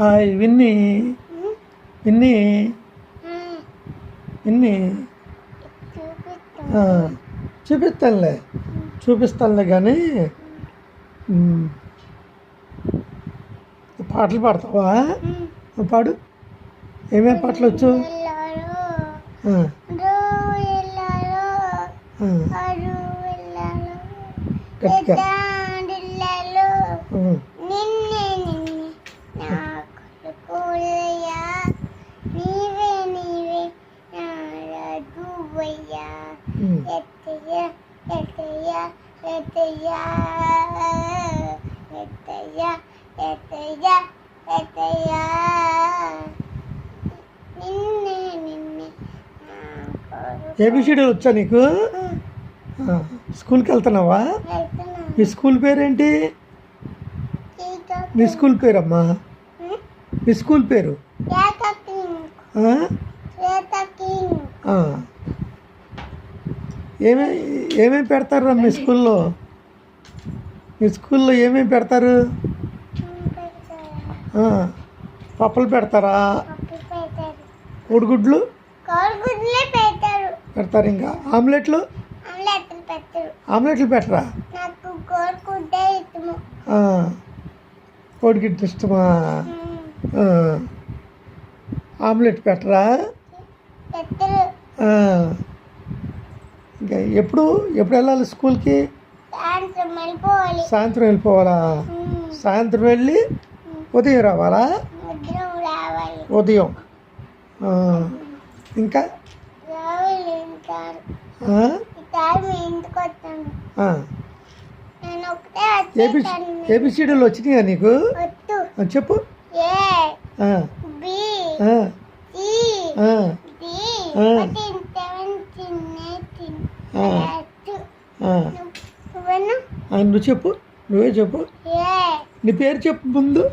Hi విన్ని. విన్ని. విన్ని. చూపిస్తానులే. చూపిస్తానులే కానీ పాటలు పాడతావా? పాడు. ఏమేం పాటలు వచ్చు? గట్టిగా ఉమ్, నిన్నే నిన్నే నా కొడుకులయ్యా నీవే నీవే నా రాజువయ్యా ఉమ్. ఎత్తయ్య ఎత్తయ్య ఎత్తయ్య ఎత్తయ్య ఎత్తయ్య ఎత్తయ్య. నిన్నే నిన్నే నా కొడుకు ఏబిసిడీలు వచ్చా నీకు? స్కూల్కి వెళ్తున్నావా? మీ స్కూల్ పేరేంటి? మీ స్కూల్ పేరమ్మా? మీ స్కూల్ పేరు? ఏమే ఏమేమి పెడతారు మీ స్కూల్లో? మీ స్కూల్లో ఏమేమి పెడతారు? పప్పులు పెడతారా? కోడిగుడ్లు? పెడతారు ఇంకా. ఆమ్లెట్లు? ఆమ్లెట్లు పెట్టరా? కోడిగుడ్డు కోడిగుడ్లు ఇష్టమా ఆమ్లెట్ పెట్టరా? ఇంకా ఎప్పుడు ఎప్పుడు వెళ్ళాలి స్కూల్కి? సాయంత్రం వెళ్ళిపోవాలి. సాయంత్రం వెళ్ళి ఉదయం రావాలా? ఉదయం. ఇంకా? ఏబిసిడీలు వచ్చినాయా నీకు? చెప్పు. ఏ. బి నువ్వు చెప్పు నువ్వే చెప్పు. నీ పేరు చెప్పు ముందు.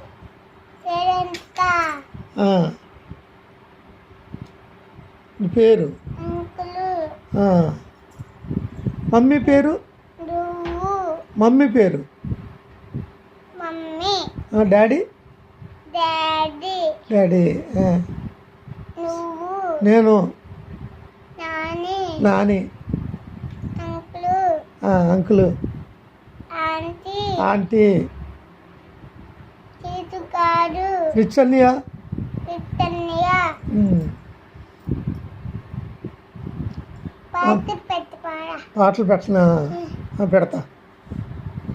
నీ పేరు. మమ్మీ పేరు? మమ్మీ పేరు? డాడీ? డాడీ. నేను. నాని. అంకులు. ఆంటీ. రిచ్ అన్నయ్య పాటలు పెట్టనా? పెడతా.